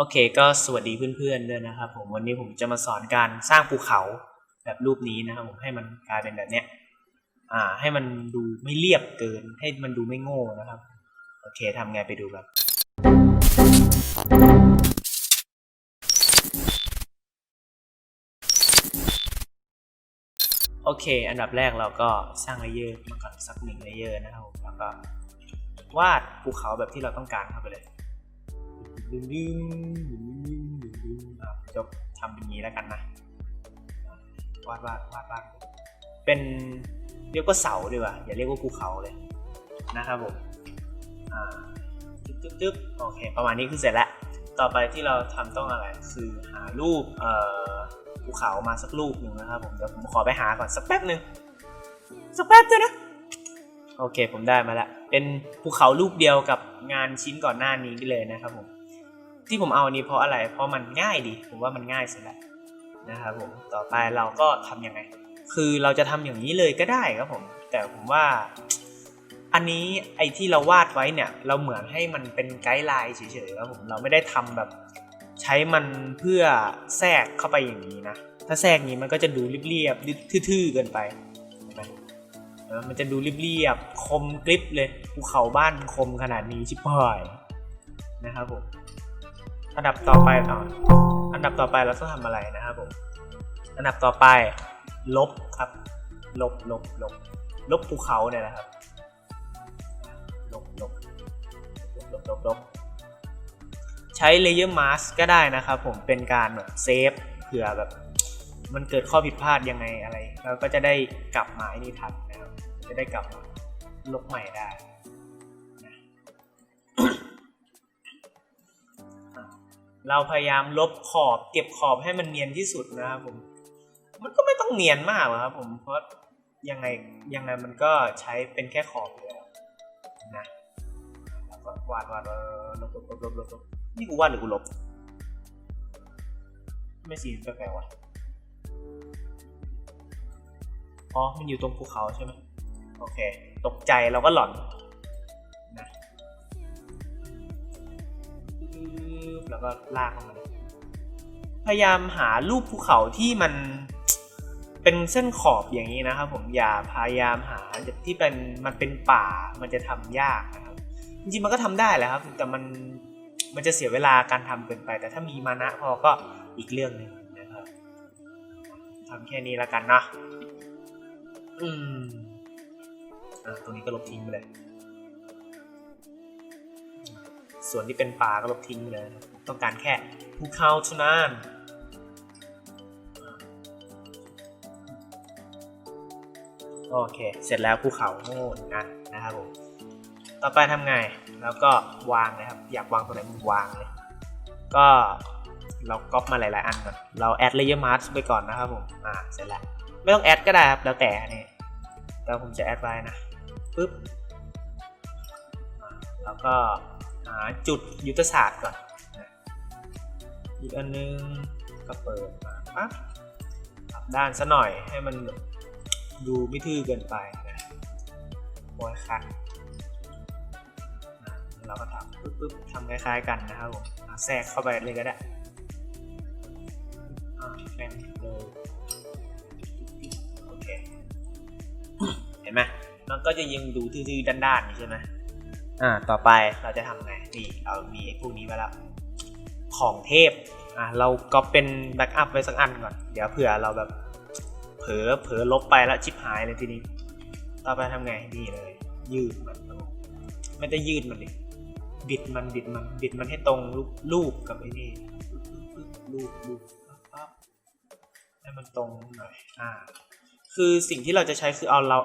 โอเคก็สวัสดีเพื่อนๆด้วยนะครับผมวันนี้ผมจะมาสอนการสร้างภูเขาแบบรูปนี้นะครับผมให้มันกลายเป็นแบบเนี้ยอ่า ให้มันดูไม่เรียบเกิน ให้มันดูไม่โง่นะครับ โอเคทำไงไปดูกันโอเค อันดับแรกเราก็สร้างเลเยอร์มาก่อนสักหนึ่งเลเยอร์นะครับผมแล้วก็วาดภูเขาแบบที่เราต้องการเข้าไปเลย ดึงดึงดึงดึงดึงดึงอะจะทำเป็นนี้แล้วกันนะวาดวาดวาดวาดเป็นเรียกว่าเสาดีกว่าอย่าเรียกว่าภูเขาเลยนะครับผมอ่าจึ๊บจึ๊บจึ๊บโอเค ประมาณนี้คือเสร็จแล้วต่อไปที่เราทำต้องอะไรคือหารูปภูเขามาสักรูปหนึ่งนะครับผมเดี๋ยวผมขอไปหาก่อนสักแป๊บหนึ่งสักแป๊บเดียวนะโอเคผมได้มาแล้วเป็นภูเขาลูกเดียวกับงานชิ้นก่อนหน้านี้เลยนะครับผม ที่ผมเอาอันนี้เพราะอะไร เพราะมันง่ายดี ผมว่ามันง่ายสุดแล้วนะครับผม ต่อไปเราก็ทำยังไง คือเราจะทำอย่างนี้เลยก็ได้ครับผม แต่ผมว่า อันนี้ไอ้ที่เราวาดไว้เนี่ย เราเหมือนให้มันเป็นไกด์ไลน์เฉยๆครับผม เราไม่ได้ทำแบบใช้มันเพื่อแทรกเข้าไปอย่างนี้นะ ถ้าแทรกนี้มันก็จะดูเรียบๆทื่อๆเกินไปนไหมเออมันจะดูเรียบๆคมกริบเลยภูเขาบ้านคมขนาดนี้ชิบหายนะครับผม อันดับต่อไปอ่าอันดับต่อไปเราต้องทำอะไรนะครับผม อันดับต่อไป ลบครับ ลบลบลบลบภูเขาเนี่ยนะครับ ลบลบลบลบลบใช้ layer mask ก็ได้นะครับผมเป็นการแบบเซฟเผื่อแบบมันเกิดข้อผิดพลาดยังไงอะไรเราก็จะได้กลับมาไอ้นี่ทันนะครับจะได้กลับมาลบใหม่ได้ เราพยายามลบขอบ เก็บขอบให้มันเนียนที่สุดนะครับผม มันก็ไม่ต้องเนียนมากหรอกครับผม เพราะยังไงยังไงมันก็ใช้เป็นแค่ขอบเลยนะแล้วก็วาดวาดวาดลบลบลบลบลบนี่กูวาดหรือกูลบ ไม่สีแปลกๆว่ะอ๋อ มันอยู่ตรงภูเขาใช่ไหมโอเค ตกใจเราก็หล่อน แล้วก็ลากเข้ามาพยายามหารูปภูเขาที่มันเป็นเส้นขอบอย่างนี้นะครับ ผมอย่าพยายามหาที่เป็นมันเป็นป่ามันจะทำยากนะครับ จริงๆมันก็ทำได้แหละครับ แต่มันมันจะเสียเวลาการทำเกินไป แต่ถ้ามีมานะพอก็อีกเรื่องหนึ่งนะครับทำแค่นี้แล้วกันเนาะอืมอะตรงนี้ก็ลบทิ้งไปเลย ส่วนที่เป็นป่าก็ลบทิ้งไปเลย ต้องการแค่ภูเขาเท่านั้นโอเคเสร็จแล้วภูเขาโน่นนะนะครับผมต่อไปทำไงแล้วก็วางนะครับ อยากวางตรงไหนมึงวางเลย ก็เราก๊อปมาหลาย ๆ อันก่อน เราแอดเลเยอร์มาร์ไปก่อนนะครับผมอ่าเสร็จแล้วไม่ต้องแอดก็ได้ครับแล้วแต่นี่แต่ผมจะแอดไว้นะปึ๊บแล้วก็หาจุดยุทธศาสตร์ก่อน อีกอันนึงก็เปิดมาปั๊บปรับด้านซะหน่อยให้มันดูไม่ทื่อเกินไปนะโอยคันอ่าเราก็ทำปึ๊บปึ๊บทำคล้ายๆกันนะครับผมแทรกเข้าไปเลยก็ได้แม่งเลยโอเคเห็นไหมมันก็จะยังดูทื่อๆด้านๆนี่ใช่ไหมอ่าต่อไปเราจะทำไงนี่เรามีไอ้พวกนี้ไว้แล้ว ของเทพอ่าเราก็เป็นแบ็กอัพไว้สักอันก่อน เดี๋ยวเผื่อเราแบบเผลอเผลอลบไปแล้วชิปหายเลยทีนี้ ต่อไปทำไงนี่เลย ยืดมันไม่ได้ยืดมันดิบิดมันบิดมันบิดมันให้ตรงรูปรูปกับไอ้นี่รูปรูปปั๊บให้มันตรงหน่อยอ่าคือสิ่งที่เราจะใช้คือเอาเรา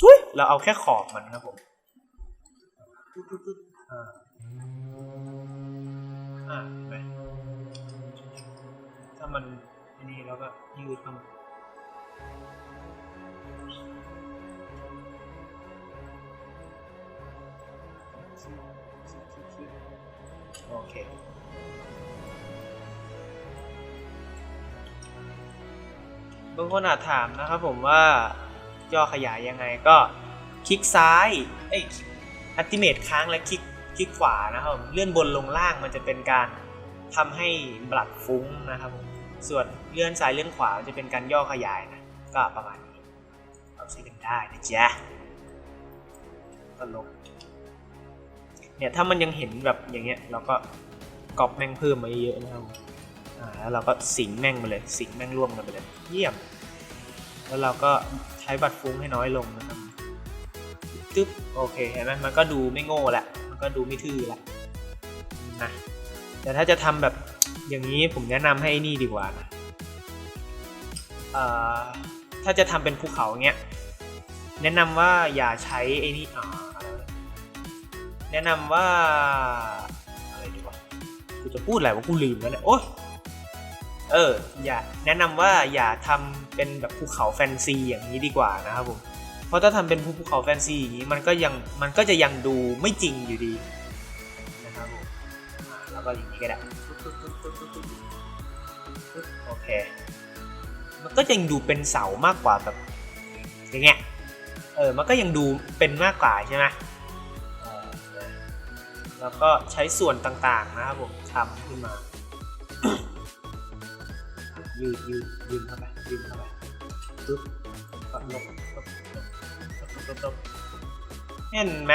ทุยเราเอาแค่ขอบมันครับผมอ่าอ่าามันอันนี้แล้วก็ยืดเข้ามาโอเคบางคนอาจถามนะครับผมว่าย่อขยายยังไงก็คลิกซ้ายเอ้ยอัติเมตค้างและคลิกคลิกขวานะครับผมเลื่อนบนลงล่างมันจะเป็นการทำให้บลัดฟุ้งนะครับผม ส่วนเลื่อนซ้ายเลื่อนขวาจะเป็นการย่อขยายนะก็ประมาณนี้เราใช้กันได้นะจ๊ะก็ลงเนี่ยถ้ามันยังเห็นแบบอย่างเงี้ยเราก็กรอบแม่งเพิ่มมาเยอะนะครับอ่าแล้วเราก็สิงแม่งไปเลยสิงแม่งร่วมกันไปเลยเยี่ยม แล้วเราก็ใช้บัตรฟุ้งให้น้อยลงนะครับตึ๊บโอเคเห็นไหมมันก็ดูไม่โง่ละมันก็ดูไม่ทื่อละนะแต่ถ้าจะทำแบบ อย่างนี้ผมแนะนำให้นี่ดีกว่านะถ้าจะทำเป็นภูเขาเงี้ย แนะนำว่าอย่าใช้ไอ้นี่อ่าแนะนำว่าอะไรดีวะกูจะพูดอะไรวะกูลืมแล้วเนี่ยโอ๊ยเอออย่าแนะนำว่าอย่าทำเป็นแบบภูเขาแฟนซีอย่างนี้ดีกว่านะครับผมเพราะถ้าทำเป็นภูเขาแฟนซีอย่างนี้มันก็ยังมันก็จะยังดูไม่จริงอยู่ดี แล้วก็อย่างนี้ก็ได้โอเค มันก็ยังดูเป็นเสามากกว่าแบบอย่างเงี้ย เออ มันก็ยังดูเป็นมากกว่าใช่ไหมแล้วก็ใช้ส่วนต่างๆนะครับผมทำขึ้นมา ยืดยืดยืดเข้าไปยืดเข้าไปปึ๊บลบปึ๊บปึ๊บปึ๊บปึ๊บปึ๊บปึ๊บเห็นไหม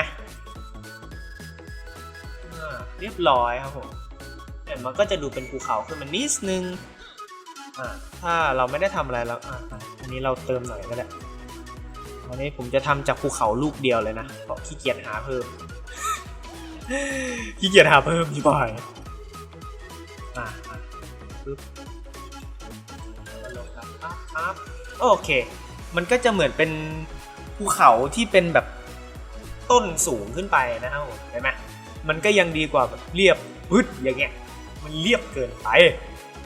เรียบร้อยครับผมเนี่ยมันก็จะดูเป็นภูเขาขึ้นมานิดนึงอ่าถ้าเราไม่ได้ทำอะไรแล้วอ่าอันนี้เราเติมหน่อยก็ได้วันนี้ผมจะทำจากภูเขาลูกเดียวเลยนะเพราะขี้เกียจหาเพิ่มขี้เกียจหาเพิ่มพี่บอยอะอะปึ๊บครับโอเค มันก็จะเหมือนเป็นภูเขาที่เป็นแบบต้นสูงขึ้นไปนะครับผมเห็นไหม มันก็ยังดีกว่าแบบเรียบพึดอย่างเงี้ยมันเรียบเกินไป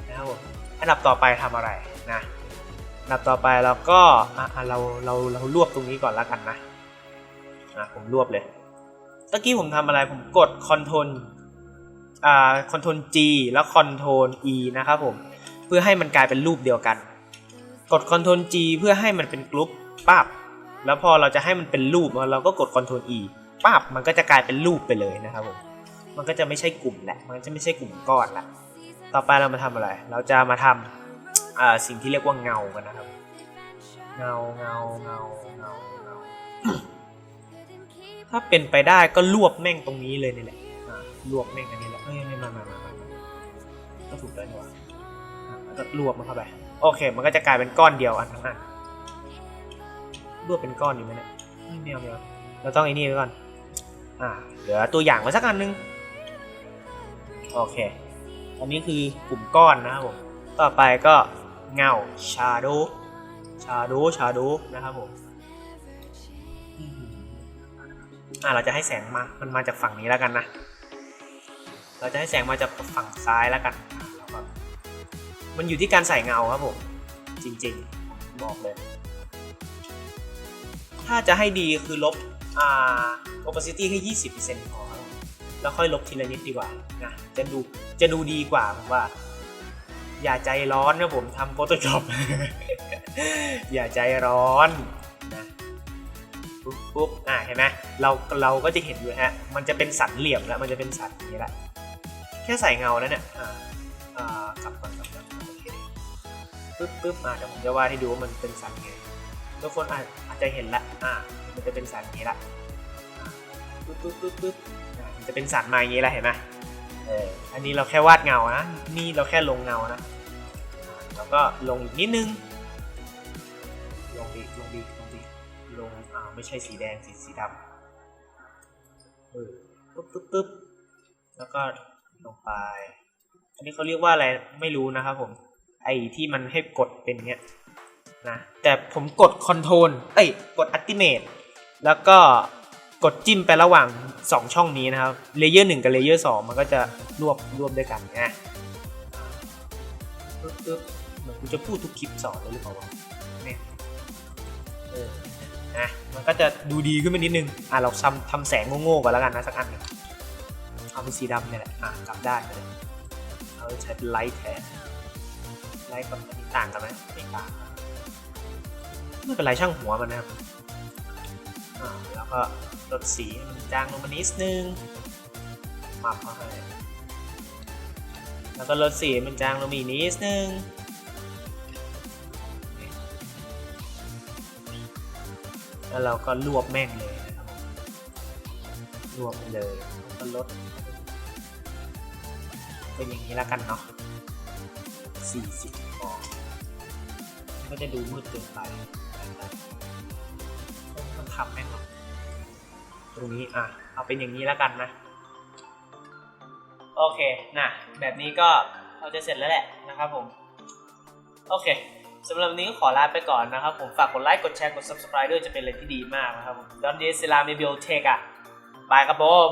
นะครับผมอันดับต่อไปทำอะไรนะอันดับต่อไปเราก็อะเราเราเรารวบตรงนี้ก่อนแล้วกันนะอะผมรวบเลยตะกี้ผมทำอะไรผมกด Ctrl อ่า Ctrl G แล้ว Ctrl E นะครับผมเพื่อให้มันกลายเป็นรูปเดียวกัน กด Ctrl G เพื่อให้มันเป็นกรุ๊ปปั๊บแล้วพอเราจะให้มันเป็นรูปเราก็กด Ctrl E ปั๊บมันก็จะกลายเป็นรูปไปเลยนะครับผมมันก็จะไม่ใช่กลุ่มแหละมันจะไม่ใช่กลุ่มก้อนละต่อไปเรามาทำอะไร เราจะมาทำอ่าสิ่งที่เรียกว่าเงากันนะครับ เงาเงาเงาเงาเงาถ้าเป็นไปได้ก็รวบแม่งตรงนี้เลยนี่แหละอ่ารวบแม่งอันนี้แหละเอ้ยไม่มามามามาก็ถูกแล้วนี่ว่าอะก็รวบมันเข้าไปโอเค มันก็จะกลายเป็นก้อนเดียวอันทั้งอันรวบเป็นก้อนอยู่ไหมเนี่ยไม่เอาไม่เอาเราต้องไอ้นี่ไว้ก่อน อ่าเหลือตัวอย่างไว้สักอันนึง โอเค อันนี้คือกลุ่มก้อนนะครับผม ต่อไปก็เงา shadow shadow shadow นะครับผมอ่าเราจะให้แสงมา มันมาจากฝั่งนี้แล้วกันนะ เราจะให้แสงมาจากฝั่งซ้ายแล้วกันมันอยู่ที่การใส่เงาครับผม จริงๆ บอกเลย ถ้าจะให้ดีคือลบ อ่า opacity แค่ 20%พอครับแล้วค่อยลบทีละนิดดีกว่านะจะดูจะดูดีกว่าผมว่า อย่าใจร้อนนะผมทำ Photoshop อย่าใจร้อนนะปุ๊บปุ๊บอ่าเห็นไหมเราเราก็จะเห็นอยู่ฮะมันจะเป็นสันเหลี่ยมแล้วมันจะเป็นสันนี้ละแค่ใส่เงาแล้วเนี่ยอ่าอ่ากลับก่อนกลับก่อนโอเคปึ๊บปึ๊บอ่าเดี๋ยวผมจะวาดให้ดูว่ามันเป็นสันไงทุกคนอาจจะเห็นละอ่ามันจะเป็นสันนี้ละ ปึ๊บปึ๊บปึ๊บปึ๊บอ่ามันจะเป็นสันมาอย่างนี้ละเห็นไหมเอออันนี้เราแค่วาดเงานะนี่เราแค่ลงเงานะอ่าแล้วก็ลงอีกนิดนึงลงดีลงดีลงดีลงอ่าไม่ใช่สีแดงสีสีดำเออปึ๊บปึ๊บปึ๊บแล้วก็ลงไป อันนี้เขาเรียกว่าอะไรไม่รู้นะครับผม ไอ้ที่มันให้กดเป็นเงี้ยนะ แต่ผมกดคอนโทรลเอ้ย กดอัติเมตแล้วก็ กดจิ้มไประหว่าง 2 ช่องนี้นะครับเลเยอร์หกับเลเยอร์สมันก็จะรวบรวบด้วยกันนะปึ๊บปึ๊บเหมือนกูจะพูดทุกคลิปสอนเลยหรือเปล่าวะเนี่ยเออนะมันก็จะดูดีขึ้นมานิดนึงอะเราทำทำแสงโง่ๆก่อนแล้วกันนะสักอันนึงเอาเป็นสีดำเนี่ยแหละอะกลับได้เลยเราใช้เป็นไลท์แทนไลท์กับอันนี้ต่างกันไหมไม่ต่าง ไม่เป็นไรช่างหัวมันนะครับอ่า แล้วก็ลดสีมันจางลงมานิดนึงปรับเข้าไปแล้วก็ลดสีมันจางลงมาอีกนิดนึงแล้วเราก็รวบแม่งเลยนะครับรวบไปเลยแล้วก็ลด เป็นอย่างนี้แล้วกันเนาะ40พอก็จะดูมืดเกินไป ทำแม่งหรอกตรงนี้อะ เอาเป็นอย่างนี้แล้วกันนะ โอเคนะแบบนี้ก็เราจะเสร็จแล้วแหละนะครับผม โอเคสำหรับวันนี้ก็ขอลาไปก่อนนะครับผม ฝากกดไลค์ กดแชร์ กด subscribe ด้วยจะเป็นอะไรที่ดีมากนะครับผมดอนเดซิลาเมเบลเทกอะบายครับผม